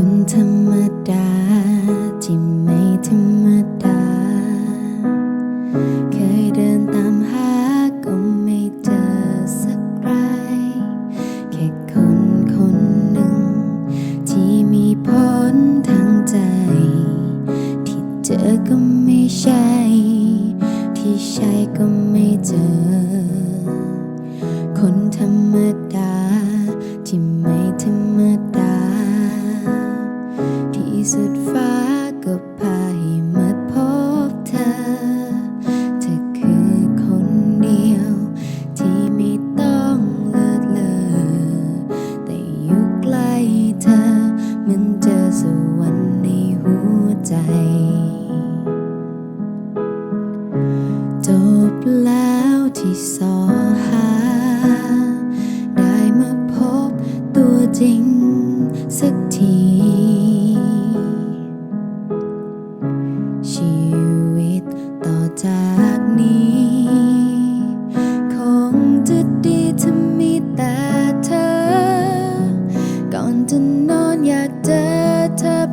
คนธรรมดา ที่ไม่ธรรมดา เคยเดินตามหาก็ไม่เจอสักไรแค่คนคนหนึ่ง ที่มีผลทางใจ ที่เจอก็ไม่ใช่ ที่ใช่ก็ไม่เจอ คนธรรมดา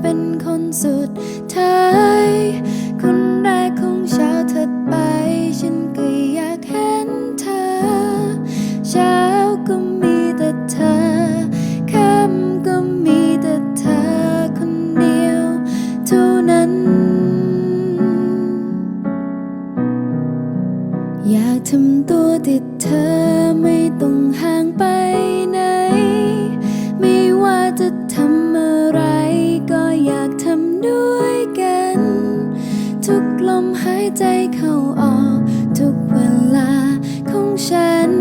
เป็นคนสุดท้ายคนแรกของเช้าถัดไป ฉันก็อยากเห็นเธอ เช้าก็มีแต่เธอค่ำก็มีแต่เธอคนเดียวเท่านั้น อยากทำตัวติดเธอไม่ต้องห่างไป ลมหายใจเข้าออก ทุกเวลาของฉัน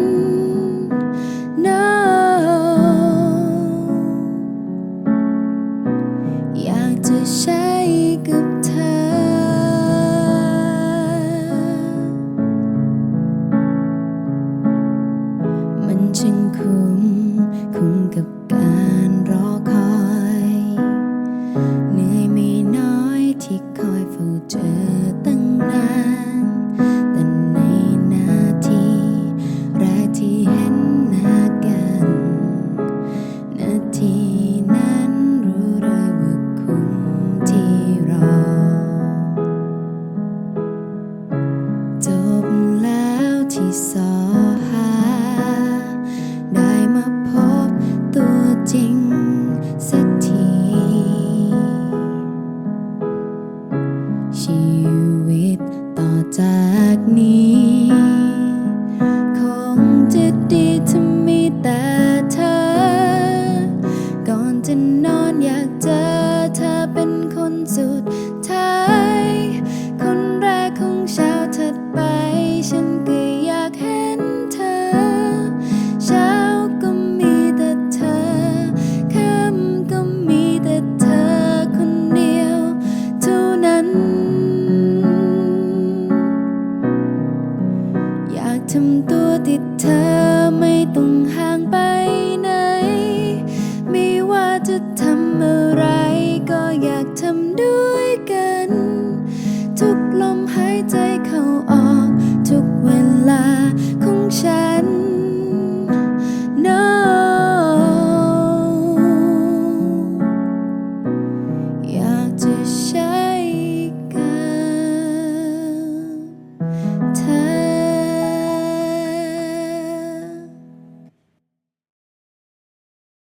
นาแต่ในนาทีแรกที่เห็นหน้ากัน นาทีนั้นรู้เลยว่าคุ้มที่รอ จบแล้วที่สอง ทำตัวติดเธอไม่ต้องห่างไป